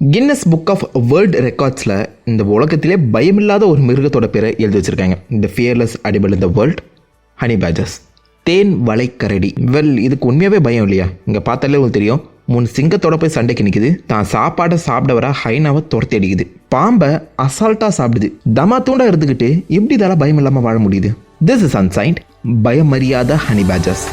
Guinness book of world ரெக்கார்ட்ஸில் இந்த உலகத்திலே பயமில்லாத ஒரு மிருகத்தோட பேரை எழுதி வச்சுருக்காங்க. இந்த ஃபியர்லெஸ் அடிபல் இந்த வேர்ல்ட் ஹனி பேஜஸ் தேன் வளைக்கரடி வெல் இதுக்கு உண்மையாகவே பயம் இல்லையா? இங்கே பார்த்தாலே உங்களுக்கு தெரியும். மூணு சிங்கத்தோட போய் சண்டைக்கு நிற்குது தான் சாப்பாடை சாப்பிட வர ஹைனாவை துரத்தி அடிக்குது. பாம்பை அசால்ட்டாக சாப்பிடுது. தமா தூண்டா இருந்துக்கிட்டு எப்படி இதெல்லாம் பயம் இல்லாமல் வாழ முடியுது? திஸ் இஸ் அன்சைன்ட் பயமறியாத ஹனி பேஜஸ்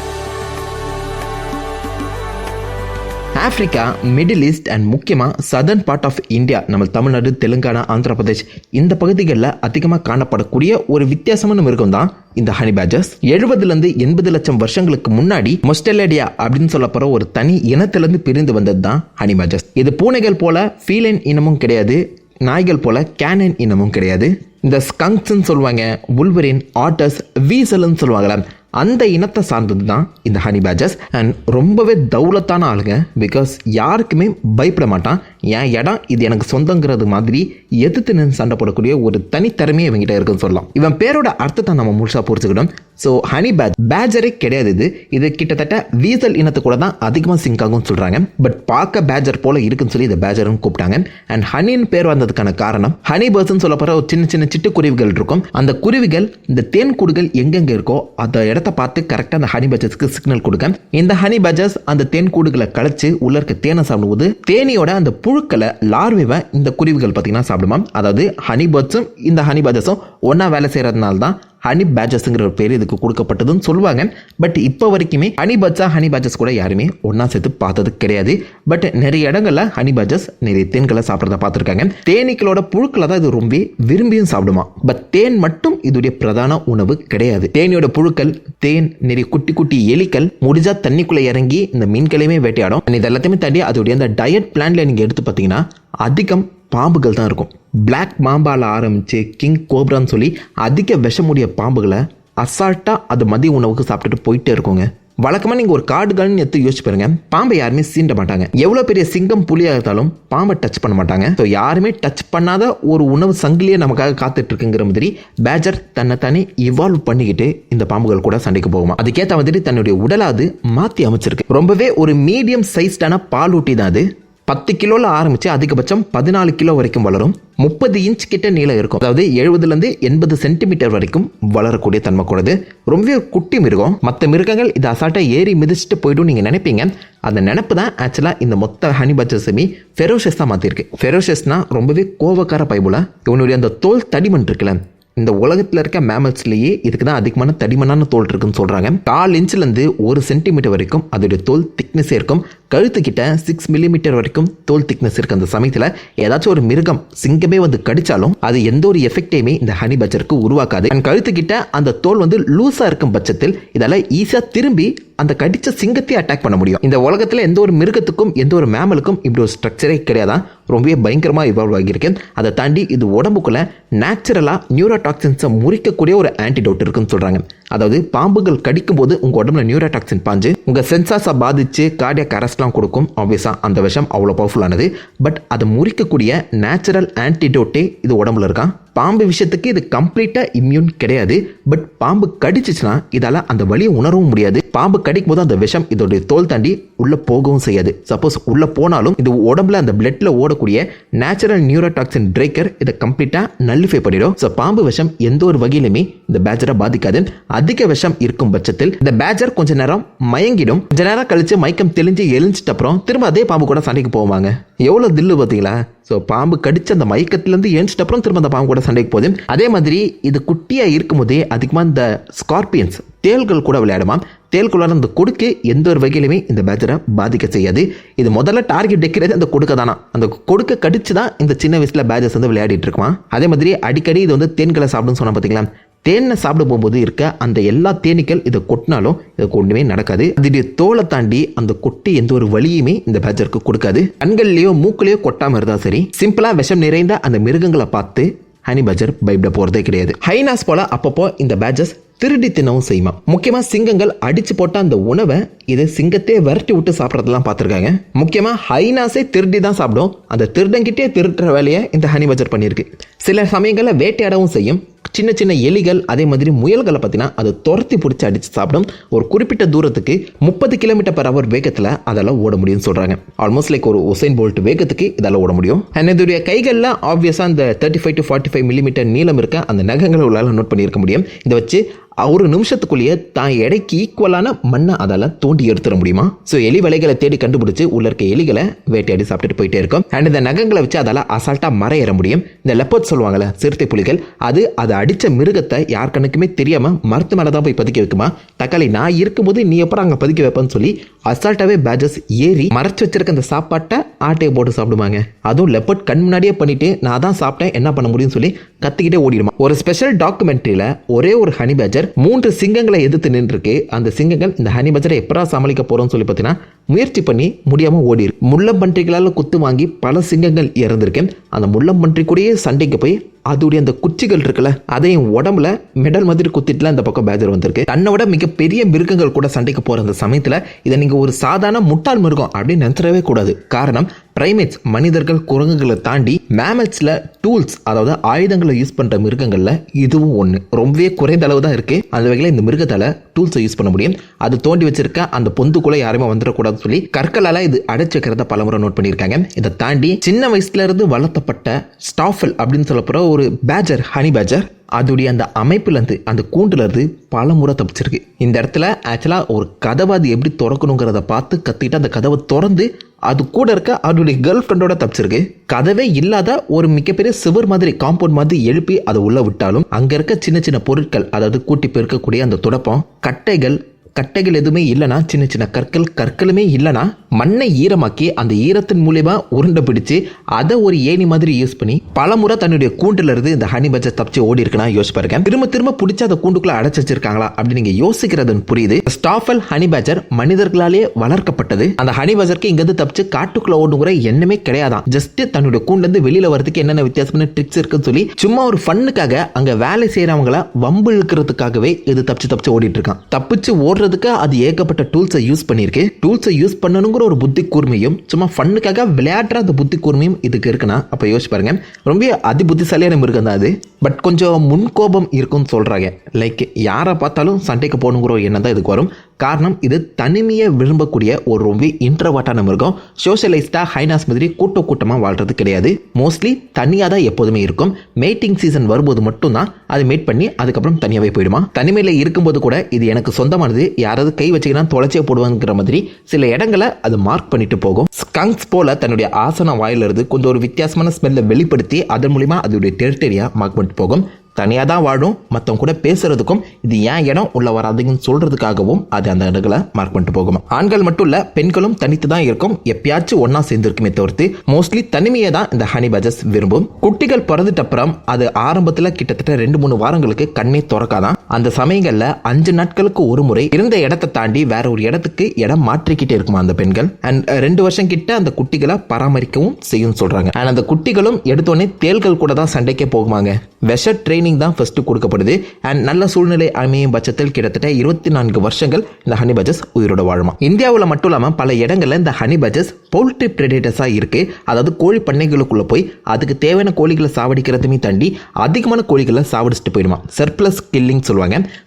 ஆப்ரிக்கா மிடில் ஈஸ்ட் அண்ட் முக்கியமாக சதர்ன் பார்ட் ஆஃப் இந்தியா நம்ம தமிழ்நாடு தெலுங்கானா ஆந்திர பிரதேஷ் இந்த பகுதிகளில் அதிகமாக காணப்படக்கூடிய ஒரு வித்தியாசமான மிருகம் தான் இந்த ஹனி பேஜஸ் எழுபதுலேருந்து எண்பது லட்சம் வருஷங்களுக்கு முன்னாடி மொஸ்டெலேடியா அப்படின்னு சொல்லப்போகிற ஒரு தனி இனத்திலேருந்து பிரிந்து வந்தது தான் ஹனி பேஜஸ் இது பூனைகள் போல ஃபீலைன் இனமும் கிடையாது நாய்கள் போல கேனன் இனமும் கிடையாது. இந்த ஸ்கங்க்ஸ்ன்னு சொல்லுவாங்க உல்வரின் ஆட்டர்ஸ் வீசல்னு சொல்லுவாங்களே அந்த இனத்தை சார்ந்தது தான் இந்த ஹனி பேஜஸ் அண்ட் ரொம்பவே தௌலத்தான ஆளுங்க. பிகாஸ் யாருக்குமே பயப்பட மாட்டான். என் இடம் இது எனக்கு சொந்தங்கிறது மாதிரி எதிர்த்து நின்று சண்டை போடக்கூடிய ஒரு தனித்திறமையை இவங்கிட்ட இருக்குன்னு சொல்லலாம். இவன் பேரோட அர்த்தத்தை நம்ம முழுசாக புரிஞ்சுக்கணும். ஸோ ஹனி பேஜ் பேஜரே கிடையாது இது. இது கிட்டத்தட்ட வீசல் இனத்து கூட தான் அதிகமாக சிங்க் ஆகும்னு சொல்கிறாங்க பட் பார்க்க பேஜர் போல இருக்குன்னு சொல்லி இதை பேஜர்னு கூப்பிட்டாங்க. அண்ட் ஹனின்னு பேர் வந்ததுக்கான காரணம் ஹனி பேர்ட்ஸ்னு சொல்லப்படுற ஒரு சின்ன சின்ன சிட்டுக்குருவிகள் இருக்கும். அந்த குருவிகள் இந்த தேன் கூடுகள் எங்கெங்கே இருக்கோ அந்த இடத்த பார்த்து கரெக்டாக அந்த ஹனி பேஜர்ஸ்க்கு சிக்னல் கொடுக்க இந்த ஹனி பேஜஸ் அந்த தேன் கூடுகளை கழிச்சு உள்ள இருக்க தேனை சாப்பிடும்போது தேனியோட அந்த புழுக்களை லார்வேவை இந்த குருவிகள் பார்த்தீங்கன்னா சாப்பிடுமா? அதாவது ஹனி பேர்ட்ஸும் இந்த ஹனி பேஜர்ஸும் ஒன்றா வேலை செய்கிறதுனால தான் ஹனி பேஜஸ்ங்கிற ஒரு பேர் இதுக்கு கொடுக்கப்பட்டதுன்னு சொல்லுவாங்க. பட் இப்போ வரைக்குமே ஹனி பட்ஸா ஹனி பேஜஸ் கூட யாருமே ஒன்றா சேர்த்து பார்த்தது கிடையாது. பட் நிறைய இடங்களில் ஹனி பேஜஸ் நிறைய தேன்களை சாப்பிட்றத பார்த்துருக்காங்க. தேனீக்களோட புழுக்களை தான் இது ரொம்ப விரும்பியும் சாப்பிடுமா. பட் தேன் மட்டும் இதோடைய பிரதான உணவு கிடையாது. தேனியோட புழுக்கள் தேன் நிறைய குட்டி குட்டி எலிகள் முடிஞ்சா தண்ணிக்குள்ளே இறங்கி இந்த மீன்களையுமே வேட்டையாடும். இது எல்லாத்தையுமே தாண்டி அதோடைய அந்த டயட் பிளான்ல நீங்கள் எடுத்து பார்த்தீங்கன்னா அதிகம் பாம்புகள் தான் இருக்கும். பிளாக் மாம்பால ஆரம்பித்து கிங் கோப்ரான்னு சொல்லி அதிக விஷமுடைய பாம்புகளை அசால்ட்டாக அது மதிய உணவுக்கு சாப்பிட்டுட்டு போயிட்டே இருக்குங்க. வழக்கமாக நீங்கள் ஒரு காடுகள்னு எடுத்து யோசிச்சு பாருங்க. பாம்பை யாருமே சீண்ட மாட்டாங்க. எவ்வளோ பெரிய சிங்கம் புலியாக இருந்தாலும் பாம்பை டச் பண்ண மாட்டாங்க. ஸோ யாருமே டச் பண்ணாத ஒரு உணவு சங்கிலியே நமக்காக காத்துட்டு இருக்குங்கிற மாதிரி பேஜர் தன்னை தானே இவால்வ் பண்ணிக்கிட்டு இந்த பாம்புகள் கூட சண்டைக்கு போகுமா? அதுக்கேற்ற மாதிரி தன்னுடைய உடலாது மாற்றி அமைச்சிருக்கு. ரொம்பவே ஒரு மீடியம் சைஸ்டான பாலூட்டி தான் அது. பத்து கிலோவில் ஆரம்பித்து அதிகபட்சம் பதினாலு கிலோ வரைக்கும் வளரும். முப்பது இன்ச் கிட்ட நீளம் இருக்கும். அதாவது எழுபதுலேருந்து எண்பது சென்டிமீட்டர் வரைக்கும் வளரக்கூடிய தன்மை கூடது ரொம்பவே குட்டி மிருகம். மற்ற மிருகங்கள் இதை அசால்ட்டாக ஏறி மிதிச்சுட்டு போய்டும் நீங்கள் நினைப்பீங்க. அந்த நினப்பு தான் ஆக்சுவலாக இந்த மொத்த ஹனி பச்சஸுமே ஃபெரோஷஸ் தான் மாற்றிருக்கு ஃபெரோஷஸ்னால் ரொம்பவே கோவக்கார பைபுலா. இவனுடைய அந்த தோல் தடிமன் இருக்குல்ல. இந்த உலகத்தில் இருக்க மேமல்ஸ்லேயே இதுக்கு தான் அதிகமான தடிமனான தோல் இருக்குன்னு சொல்கிறாங்க கால் இன்ச்சிலேருந்து ஒரு சென்டிமீட்டர் வரைக்கும் அதோடைய தோல் திக்னஸ் இருக்கும். கழுத்துக்கிட்ட சிக்ஸ் மில்லிமீட்டர் வரைக்கும் தோல் திக்னஸ் இருக்கு அந்த சமயத்தில். ஏதாச்சும் ஒரு மிருகம் சிங்கமே வந்து கடிச்சாலும் அது எந்த ஒரு எஃபெக்டையுமே இந்த ஹனி பச்சருக்கு உருவாக்காது. அண்ட் கழுத்துக்கிட்ட அந்த தோல் வந்து லூஸாக இருக்கும் பட்சத்தில் இதெல்லாம் ஈஸியாக திரும்பி அந்த கடித்த சிங்கத்தை அட்டாக் பண்ண முடியும். இந்த உலகத்தில் எந்த ஒரு மிருகத்துக்கும் எந்த ஒரு மேமலுக்கும் இப்படி ஒரு ஸ்ட்ரக்சரே கிடையாதான் ரொம்பவே பயங்கரமாக இவால்வ் ஆகியிருக்கு. அதை தாண்டி இது உடம்புக்குள்ள நேச்சுரலாக நியூரோடாக்சின்ஸை முறிக்கக்கூடிய ஒரு ஆன்டிடோட் இருக்குன்னு சொல்கிறாங்க அதாவது பாம்புகள் கடிக்கும் போது உங்கள் உடம்புல நியூரோடாக்சின் பாஞ்சு உங்கள் சென்சாஸை பாதித்து கார்டியாக அரெஸ்ட்லாம் கொடுக்கும். ஆப்வியஸாக அந்த விஷம் அவ்வளோ பவர்ஃபுல்லானது பட் அதை முறிக்கக்கூடிய நேச்சுரல் ஆன்டிடோட்டே இது உடம்புல இருக்கான் பாம்பு விஷயத்துக்கு இது கம்ப்ளீட்டாக இம்யூன் கிடையாது. பட் பாம்பு கடிச்சிச்சுன்னா இதால் அந்த வழியை உணரவும் முடியாது. பாம்பு கடிக்கும் போது அந்த விஷம் இதோடைய தோல் தாண்டி உள்ளே போகவும் செய்யாது. சப்போஸ் உள்ளே போனாலும் இது உடம்புல அந்த பிளட்ல ஓடக்கூடிய நேச்சுரல் நியூரோடாக்சின் பிரேக்கர் இதை கம்ப்ளீட்டாக நல்லிஃபை பண்ணிடும். ஸோ பாம்பு விஷம் எந்த ஒரு வகையிலுமே இந்த பேஜரை பாதிக்காது. அதிக விஷம் இருக்கும் பட்சத்தில் இந்த பேஜர் கொஞ்ச நேரம் மயங்கிடும். கொஞ்ச நேரம் கழிச்சு மயக்கம் தெளிஞ்சு எழுஞ்சிட்ட அப்புறம் திரும்ப அதே பாம்பு கூட சண்டைக்கு போவாங்க. எவ்வளோ தில்லு பார்த்தீங்களா? ஸோ பாம்பு கடிச்சு அந்த மயக்கத்துலேருந்து எழுந்துட்ட அப்புறம் திரும்ப அந்த பாம்பு கூட சண்டைக்கு போகுது. அதே மாதிரி இது குட்டியாக இருக்கும்போதே அதிகமாக இந்த ஸ்கார்பியன்ஸ் தேள்கள் கூட விளையாடுமா? தேள்குள்ளார அந்த கொடுக்கு எந்த ஒரு வகையிலுமே இந்த பேஜரை பாதிக்க செய்யாது. இது முதல்ல டார்கெட் வைக்கிறது அந்த கொடுக்க தானா? அந்த கொடுக்க கடிச்சு தான் இந்த சின்ன வயசில் பேஜஸ் வந்து விளையாடிட்டு இருக்குமா? அதே மாதிரி அடிக்கடி இது வந்து தேன்களை சாப்பிடுன்னு சொன்னால் பார்த்தீங்களா தேனை சாப்பிட போகும்போது இருக்க அந்த எல்லா தேனீக்கள் இதை கொட்டினாலும் இதுக்கு ஒன்றுமே நடக்காது. அதோடைய தோலை தாண்டி அந்த கொட்டி எந்த ஒரு வழியுமே இந்த பேஜருக்கு கொடுக்காது. கண்கள்லையோ மூக்குலையோ கொட்டாம இருந்தா சரி. சிம்பிளா விஷம் நிறைந்த அந்த மிருகங்களை பார்த்து ஹனி பேஜர் பயப்பட போறதே கிடையாது. ஹைனாஸ் போல அப்பப்போ இந்த பேஜஸ் திருடி தினவும் செய்யுமா முக்கியமா சிங்கங்கள் அடிச்சு போட்ட அந்த உணவை இது சிங்கத்தையே விரட்டி விட்டு சாப்பிட்றதெல்லாம் பார்த்துருக்காங்க. முக்கியமா ஹைனாஸே திருடி தான் சாப்பிடும். அந்த திருடங்கிட்டே திருட்டுற வேலையை இந்த ஹனி பஜர் பண்ணியிருக்கு. சில சமயங்களில் வேட்டையாடவும் செய்யும். சின்ன சின்ன எலிகள் அதே மாதிரி முயல்களை பார்த்தீங்கன்னா அது துரத்தி பிடிச்சி அடித்து சாப்பிடும் ஒரு குறிப்பிட்ட தூரத்துக்கு முப்பது கிலோமீட்டர் பர் அவர் வேகத்தில் அதெல்லாம் ஓட முடியும்னு சொல்கிறாங்க ஆல்மோஸ்ட் லைக் ஒரு ஒசைன் போல்ட் வேகத்துக்கு இதெல்லாம் ஓட முடியும். அண்ட் இதோடைய கைகளில் ஆப்வியஸாக அந்த thirty five to forty five millimetre நீளம் இருக்க அந்த நகங்களை உங்களால் நோட் பண்ணியிருக்க முடியும். இதை வச்சு ஒரு நிமிஷத்துக்குள்ளேயே தான் எடைக்கு ஈக்குவலான மண்ணை அதெல்லாம் தோண்டி எடுத்துட முடியுமா? ஸோ எலி வலைகளை தேடி கண்டுபிடிச்சு உள்ள இருக்க எலிகளை வேட்டையாடி சாப்பிட்டுட்டு போயிட்டே இருக்கும். அண்ட் இந்த நகங்களை வச்சு அதால் அசால்ட்டாக மர ஏற முடியும். இந்த லெப்பர்ட் சொல்லுவாங்கல்ல சிறுத்தை புலிகள் அது அதை அடித்த மிருகத்தை யார் கண்ணுக்குமே தெரியாமல் மரத்து மேலே தான் போய் பதுக்கி வைக்குமா? தக்காளி நான் இருக்கும்போது நீ எப்போ அங்கே பதுக்கி வைப்பேன்னு சொல்லி அசால்ட்டாகவே பேஜஸ் ஏறி மறைச்சு வச்சிருக்க அந்த சாப்பாட்டை ஆட்டையை போட்டு சாப்பிடுவாங்க அதுவும் லெப்பர்ட் கண் முன்னாடியே பண்ணிட்டு நான் தான் சாப்பிட்டேன் என்ன பண்ண முடியும்னு சொல்லி கத்திக்கிட்டே ஓடிடுமா? ஒரு ஸ்பெஷல் டாக்குமெண்ட்ரியில் ஒரே ஒரு ஹனி பேஜர் மூன்று சிங்கங்களை எதிர்த்து நின்றுருக்கு. அந்த சிங்கங்கள் இந்த ஹனி பேஜரை எப்பரா சமாளிக்க போறோம்னு சொல்லி பார்த்தீங்கன்னா முயற்சி பண்ணி முடியாமல் ஓடி இருக்கு முள்ளம்பன்றிகளால் குத்து வாங்கி பல சிங்கங்கள் இறந்திருக்கேன். அந்த முள்ளம்பன்றி கூடயே சண்டைக்கு போய் அதோடைய அந்த குச்சிகள் இருக்குல்ல அதையும் உடம்புல மெடல் மாதிரி குத்திட்டுலாம் இந்த பக்கம் பேஜர் வந்திருக்கு. தன்னை விட மிகப்பெரிய மிருகங்கள் கூட சண்டைக்கு போகிற அந்த சமயத்தில் இதை நீங்கள் ஒரு சாதாரண முட்டாள் மிருகம் அப்படின்னு நினைச்சிடவே கூடாது. காரணம் பிரைமேட்ஸ் மனிதர்கள் குரங்குகளை தாண்டி மேமல்ஸில் டூல்ஸ் அதாவது ஆயுதங்களை யூஸ் பண்ணுற மிருகங்களில் இதுவும் ஒன்று ரொம்பவே குறைந்த அளவு தான் இருக்குது அந்த வகையில் இந்த மிருகத்தால் டூல்ஸை யூஸ் பண்ண முடியும். அது தோண்டி வச்சிருக்க அந்த பொந்துக்குள்ளே யாருமே வந்துடக்கூடாது. அப்படின்னு சொல்லி கற்களால இது அடைச்சு வைக்கிறத பலமுறை நோட் பண்ணியிருக்காங்க. இதை தாண்டி சின்ன வயசுல இருந்து வளர்த்தப்பட்ட ஸ்டாஃபல் அப்படின்னு சொல்லப்போற ஒரு பேஜர் ஹனி பேஜர் அதோடைய அந்த அமைப்புலேருந்து அந்த கூண்டுலேருந்து பல முறை தப்பிச்சிருக்கு. இந்த இடத்துல ஆக்சுவலாக ஒரு கதவை அது எப்படி திறக்கணுங்கிறத பார்த்து கத்திட்டு அந்த கதவை திறந்து அது கூட இருக்க அதனுடைய கேர்ள் ஃப்ரெண்டோட தப்பிச்சிருக்கு. கதவே இல்லாத ஒரு மிகப்பெரிய சிவர் மாதிரி காம்பவுண்ட் மாதிரி எழுப்பி அதை உள்ள விட்டாலும் அங்க இருக்க சின்ன சின்ன பொருட்கள் அதாவது கூட்டி பெருக்கக்கூடிய அந்த துடப்பம் கட்டைகள் கட்டைகள் எதுவுமே இல்லைனா சின்ன சின்ன கற்கள் கற்களுமே இல்லைனா மண்ணை ஈரமாக்கி அந்த ஈரத்தின் மூலயமா உருண்டை பிடிச்சு அதை ஒரு ஏணி மாதிரி யூஸ் பண்ணி பல முறை தன்னுடைய கூண்டுல இருந்து இந்த ஹனி பஜர் தப்பிச்சு ஓடி இருக்குன்னா யோசிச்சு பாருங்க. திரும்ப திரும்ப பிடிச்ச அந்த கூண்டுக்குள்ள அடைச்சு வச்சிருக்காங்களா அப்படி நீங்க யோசிக்கிறது புரியுது. ஸ்டாஃபல் ஹனி பேஜர் மனிதர்களாலே வளர்க்கப்பட்டது. அந்த ஹனி பஜருக்கு இங்க இருந்து தப்பிச்சு காட்டுக்குள்ள ஓடுங்கிற எண்ணமே கிடையாதான். ஜஸ்ட் தன்னுடைய கூண்டுல இருந்து வெளியில வரதுக்கு என்னென்ன வித்தியாசமான ட்ரிக்ஸ் இருக்குன்னு சொல்லி சும்மா ஒரு ஃபன்னுக்காக அங்க வேலை செய்யறவங்கள வம்பு இழுக்கிறதுக்காகவே இது தப்பிச்சு தப்பிச்சு ஓடிட்டு இருக்கான். தப்பிச்சு ஓடுறதுக்கு அது ஏகப்பட்ட டூல்ஸை யூஸ் பண்ணியிருக்கு. டூல்ஸை யூஸ் பண்ணணுங்கிற ஒரு புத்தி கூர்மையும் சும்மா ஃபண்ணுக்காக விளையாடுற அந்த புத்தி கூர்மையும் இதுக்கு இருக்குன்னா அப்போ யோசிச்சு பாருங்க. ரொம்ப அதி புத்திசாலியான மிருகம் தான் அது. பட் கொஞ்சம் முன்கோபம் இருக்கும்னு சொல்கிறாங்க லைக் யாரை பார்த்தாலும் சண்டைக்கு போகணுங்கிற ஒரு எண்ணம் தான் இதுக்கு வரும். காரணம் இது தனிமையை விரும்பக்கூடிய ஒரு ரொம்ப இன்ட்ரவாட்டான மிருகம். சோஷியலைஸ்டாக ஹைனாஸ் மாதிரி கூட்ட கூட்டமாக வாழ்றது கிடையாது. மோஸ்ட்லி தனியாக தான் எப்போதுமே இருக்கும். மேட்டிங் சீசன் வரும்போது மட்டும்தான் அது மேட் பண்ணி அதுக்கப்புறம் தனியாகவே போயிடுமா? தனிமையில் இருக்கும்போது கூட இது எனக்கு சொந்தமானது. யாராவது கை வச்சுக்கினா தொலைச்சே போடுவாங்கிற மாதிரி சில இடங்களை அது மார்க் பண்ணிட்டு போகும். ஸ்கங்க்ஸ் போல தன்னுடைய ஆசன வாயிலிருந்து கொஞ்சம் ஒரு வித்தியாசமான ஸ்மெல்லை வெளிப்படுத்தி அதன் மூலிமா அதோடைய டெரிட்டரியாக மார்க் பண்ணிட்டு போகும். தனியாக தான் வாழும் மற்றவங்க கூட பேசுறதுக்கும் இது ஏன் இடம் உள்ள வராதுன்னு சொல்றதுக்காகவும் அது அந்த இடங்களை மார்க் பண்ணிட்டு போகும்? ஆண்கள் மட்டும் இல்ல பெண்களும் தனித்து தான் இருக்கும். எப்பயாச்சும் ஒன்னா சேர்ந்துருக்குமே தவிர்த்து மோஸ்ட்லி தனிமையை தான் இந்த ஹனி பஜஸ் விரும்பும். குட்டிகள் பிறந்துட்டு அப்புறம் அது ஆரம்பத்தில் கிட்டத்தட்ட ரெண்டு மூணு வாரங்களுக்கு கண்ணே திறக்காதான் அந்த சமயங்களில் அஞ்சு நாட்களுக்கு ஒரு முறை இருந்த இடத்தை தாண்டி வேற ஒரு இடத்துக்கு இடம் மாற்றிக்கிட்டே இருக்குமா அந்த பெண்கள்? அண்ட் ரெண்டு வருஷம் கிட்ட அந்த குட்டிகளை பராமரிக்கவும் செய்யும் சொல்றாங்க. அண்ட் அந்த குட்டிகளும் எடுத்தோடனே தேள்கள் கூட தான் சண்டைக்கே போகுமாங்க. விஷ ட்ரைனிங் தான் ஃபர்ஸ்ட் கொடுக்கப்படுது. அண்ட் நல்ல சூழ்நிலை அமையும் பட்சத்தில் கிட்டத்தட்ட இருபத்தி நான்கு வருஷங்கள் இந்த ஹனி பஜஸ் உயிரோட வாழுமா. இந்தியாவில் மட்டும் இல்லாமல் பல இடங்களில் இந்த ஹனி பஜஸ் பவுல்ட்ரி பிரெடேட்டர்ஸாக இருக்கு. அதாவது கோழி பண்ணைகளுக்குள்ள போய் அதுக்கு தேவையான கோழிகளை சாவடிக்கிறதுமே தாண்டி அதிகமான கோழிகளை சாவடிச்சுட்டு போயிடுமா. சர்ப்ளஸ் கில்லிங் சொல்லுவாங்க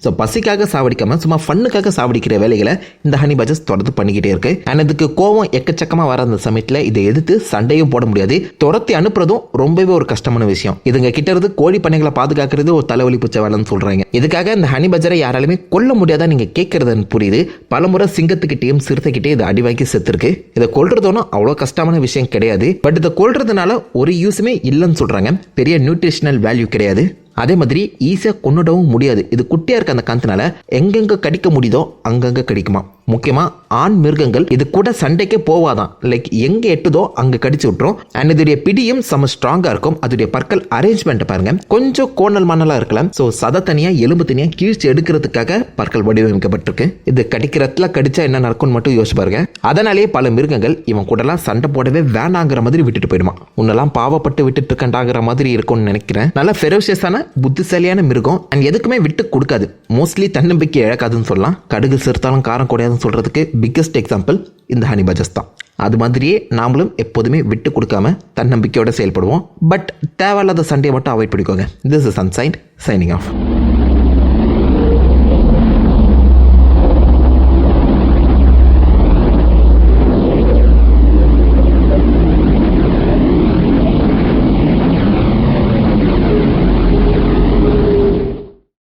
ஸோ பசிக்காக சாவடிக்காம சும்மா ஃபன்னுக்காக சாவடிக்கிற வேலைகளை இந்த ஹனி பஜஸ் தொடர்ந்து பண்ணிக்கிட்டே இருக்கு. அண்ட் இதுக்கு கோவம் எக்கச்சக்கமாக வர அந்த சமயத்தில் இதை எதிர்த்து சண்டையும் போட முடியாது. துரத்தி அனுப்புறதும் ரொம்பவே ஒரு கஷ்டமான விஷயம். இதுங்க கிட்ட இருந்து கோழி பண்ணைகளை பாதுகாக்கிறது ஒரு தலைவலி பூச்ச வேலைன்னு சொல்றாங்க. இதுக்காக இந்த ஹனி பஜரை யாராலுமே கொல்ல முடியாதா நீங்க கேட்கறதுன்னு புரியுது. பலமுறை சிங்கத்துக்கிட்டேயும் சிறுத்தைக்கிட்டே இது அடி வாங்கி செத்துருக்கு. இதை கொல்றதும் அவ்வளோ கஷ்டமான விஷயம் கிடையாது. பட் இதை கொள்றதுனால ஒரு யூஸுமே இல்லைன்னு சொல்றாங்க. பெரிய நியூட்ரிஷனல் வேல்யூ கிடையாது. அதே மாதிரி ஈஸியாக கொண்டுடவும் முடியாது. இது குட்டியாக இருக்க அந்த கணத்தினால எங்கெங்கே கடிக்க முடியுதோ அங்கங்கே கடிக்குமா முக்கியமாக ஆண் மிருகங்கள் இது கூட சண்டைக்கே போவாதான். லைக் எங்கே எட்டுதோ அங்கே கடிச்சு விட்டுரும். அண்ட் இதோடைய பிடியும் செம ஸ்ட்ராங்காக இருக்கும். அதோடைய பற்கள் அரேஞ்ச்மெண்ட் பாருங்க. கொஞ்சம் கோணல் மணலாக இருக்கலாம். ஸோ சத தனியாக எலும்பு தனியாக கீழ்ச்சி எடுக்கிறதுக்காக பற்கள் வடிவமைக்கப்பட்டிருக்கு. இது கடிக்கிறதுல கடிச்சா என்ன நடக்கும்னு மட்டும் யோசிச்சு பாருங்க. அதனாலேயே பல மிருகங்கள் இவன் கூடலாம் சண்டை போடவே வேணாங்கிற மாதிரி விட்டுட்டு போயிடுமா. உன்னெல்லாம் பாவப்பட்டு விட்டுட்டு இருக்கண்டாங்கிற மாதிரி இருக்கும்னு நினைக்கிறேன். நல்ல ஃபெரோஷியஸான புத்திசாலியான மிருகம். அண்ட் எதுக்குமே விட்டு கொடுக்காது. மோஸ்ட்லி தன்னம்பிக்கை இழக்காதுன்னு சொல்லலாம். கடுகு சிறுத்தாலும் காரம் குறையாதுன்னு சொல்கிறதுக்கு பிக்கஸ்ட் எக்ஸாம்பிள் இந்த ஹனி பஜஸ் தான். அது மாதிரியே நாமளும் எப்போதுமே விட்டு கொடுக்காம தன்னம்பிக்கையோடு செயல்படுவோம். பட் தேவையில்லாத சண்டையை மட்டும் அவாய்ட் பண்ணிக்கோங்க. This is ancient signing off